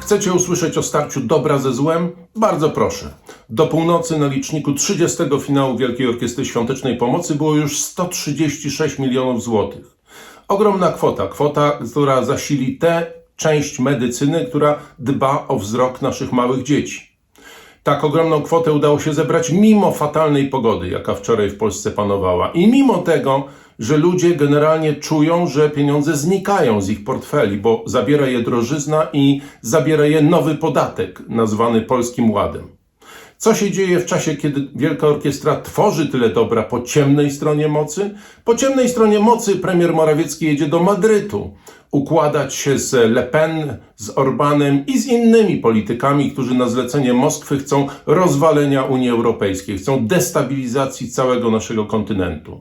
Chcecie usłyszeć o starciu dobra ze złem? Bardzo proszę. Do północy na liczniku 30 finału Wielkiej Orkiestry Świątecznej Pomocy było już 136 milionów złotych. Ogromna kwota, kwota, która zasili tę część medycyny, która dba o wzrok naszych małych dzieci. Tak ogromną kwotę udało się zebrać mimo fatalnej pogody, jaka wczoraj w Polsce panowała. I mimo tego, że ludzie generalnie czują, że pieniądze znikają z ich portfeli, bo zabiera je drożyzna i zabiera je nowy podatek, nazwany Polskim Ładem. Co się dzieje w czasie, kiedy Wielka Orkiestra tworzy tyle dobra po ciemnej stronie mocy? Po ciemnej stronie mocy premier Morawiecki jedzie do Madrytu układać się z Le Pen, z Orbanem i z innymi politykami, którzy na zlecenie Moskwy chcą rozwalenia Unii Europejskiej, chcą destabilizacji całego naszego kontynentu.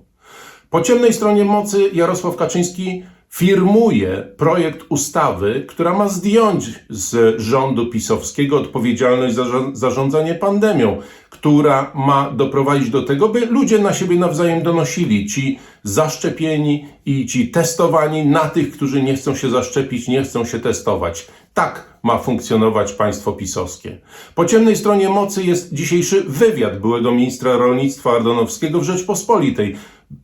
Po ciemnej stronie mocy Jarosław Kaczyński firmuje projekt ustawy, która ma zdjąć z rządu pisowskiego odpowiedzialność za za zarządzanie pandemią, która ma doprowadzić do tego, by ludzie na siebie nawzajem donosili, ci zaszczepieni i ci testowani na tych, którzy nie chcą się zaszczepić, nie chcą się testować. Tak ma funkcjonować państwo pisowskie. Po ciemnej stronie mocy jest dzisiejszy wywiad byłego ministra rolnictwa Ardanowskiego w Rzeczpospolitej.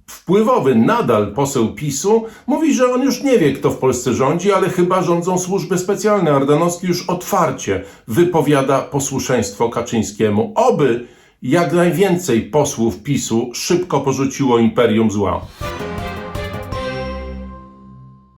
Wpływowy nadal poseł PiSu mówi, że on już nie wie, kto w Polsce rządzi, ale chyba rządzą służby specjalne. Ardanowski już otwarcie wypowiada posłuszeństwo Kaczyńskiemu. Oby jak najwięcej posłów PiSu szybko porzuciło imperium zła.